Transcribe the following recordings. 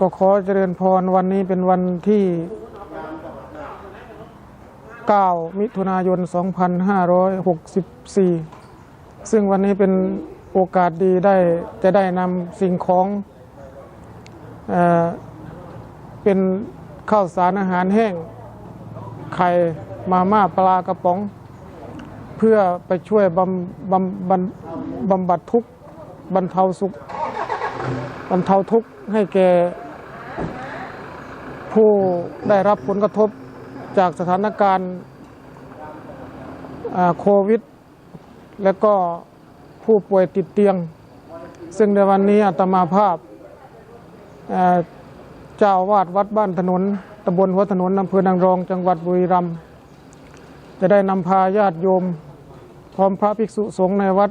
ก็ขอเจริญพรวันนี้เป็นวันที่ 9 มิถุนายน 2564 ซึ่งวันนี้เป็นโอกาสดีได้จะได้นำสิ่งของเอเป็นข้าวสารอาหารแห้ง ไข่มาม่าปลากระป๋อง เพื่อไปช่วยบำบำบำบำบัดทุกข์บรรเทาสุขบรรเทาทุกข์ให้แก่ ผู้ได้รับผลกระทบจากสถานการณ์โควิด และก็ผู้ป่วยติดเตียง ซึ่งในวันนี้อาตมาภาพเจ้าอาวาดวัดบ้านถนนตำบลหัวถนนอำเภอนางรอง จังหวัดบุรีรัมย์จะได้นำพาญาติโยม พร้อมพระภิกษุสงฆ์ในวัด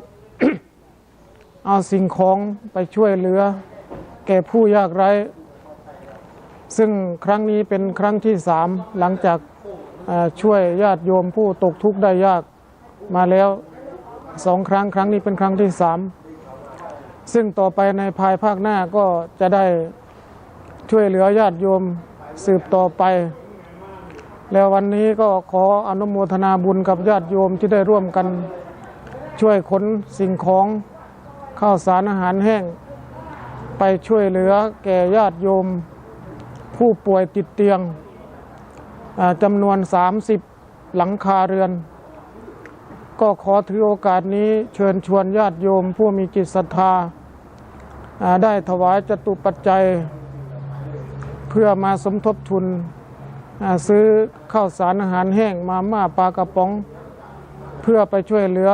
เอาสิ่งของไปช่วยเหลือ แก่ผู้ยากไร้ ซึ่งครั้งนี้เป็นครั้งที่สามหลังจากช่วยญาติโยมผู้ตกทุกข์ได้ยากมาแล้วสองครั้งครั้งนี้เป็นครั้งที่สามซึ่งต่อไปในภายภาคหน้าก็จะได้ช่วยเหลือญาติโยมสืบต่อไป แล้ววันนี้ก็ขออนุโมทนาบุญกับญาติโยมที่ได้ร่วมกัน ช่วยขนสิ่งของข้าวสารอาหารแห้ง ไปช่วยเหลือแก่ญาติโยม ผู้ป่วยติดเตียงจำนวน 30 หลังคาเรือน ก็ขอถือโอกาสนี้เชิญชวนญาติโยมผู้มีจิตศรัทธา ได้ถวายจตุปัจจัย เพื่อมาสมทบทุนซื้อข้าวสารอาหารแห้งมาม่าปลากระป๋อง เพื่อไปช่วยเหลือ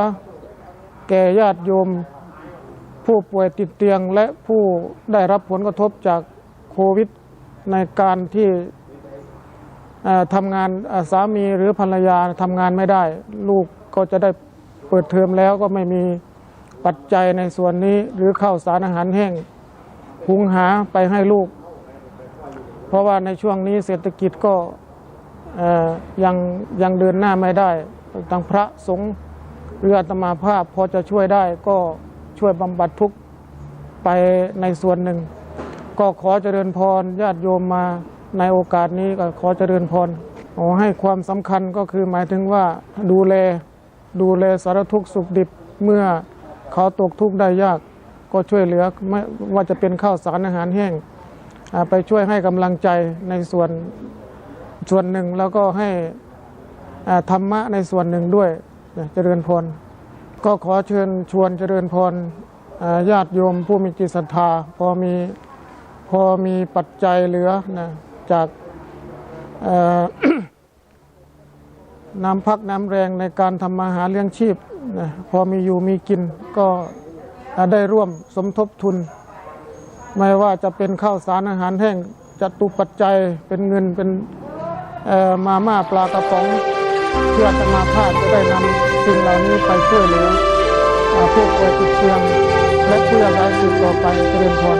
แก่ญาติโยม ผู้ป่วยติดเตียงและผู้ได้รับผลกระทบจากโควิด ในการที่ทำงานสามีหรือภรรยาทำงานไม่ได้ ลูกก็จะได้เปิดเทอมแล้วก็ไม่มีปัจจัยในส่วนนี้ หรือข้าวสารอาหารแห้งหุงหาไปให้ลูก เพราะว่าในช่วงนี้เศรษฐกิจก็ยังยังเดินหน้าไม่ได้ทางพระสงฆ์หรืออาตมาภาพพอจะช่วยได้ก็ช่วยบำบัดทุกข์ไปในส่วนหนึ่ง ก็ขอเจริญพรญาติโยมมาในโอกาสนี้ก็ขอเจริญพรขอให้ความสำคัญก็คือหมายถึงว่าดูแลดูแลสารทุกข์สุขดิบเมื่อเขาตกทุกข์ได้ยาก ก็ช่วยเหลือไม่ว่าจะเป็นข้าวสารอาหารแห้งไปช่วยให้กำลังใจในส่วนส่วนหนึ่งแล้วก็ให้ธรรมะในส่วนหนึ่งด้วยเจริญพรก็ขอเชิญชวนเจริญพรญาติโยมผู้มีจิตศรัทธาพอมี พอมีปัจจัยเหลือนะจากน้ำพักน้ำแรงในการทำมาหาเลี้ยงชีพนะพอมีอยู่มีกินก็ได้ร่วมสมทบทุน ไม่ว่าจะเป็นข้าวสารอาหารแห้งจัตุปัจจัยเป็นเงินเป็นมาม่าปลากระป๋องเพื่อธรรมาภาพจะได้นำสิ่งเหล่านี้ไปช่วยเหลือผู้ป่วยติดเตียงและเพื่อย้ายสืบต่อไปเจริญพร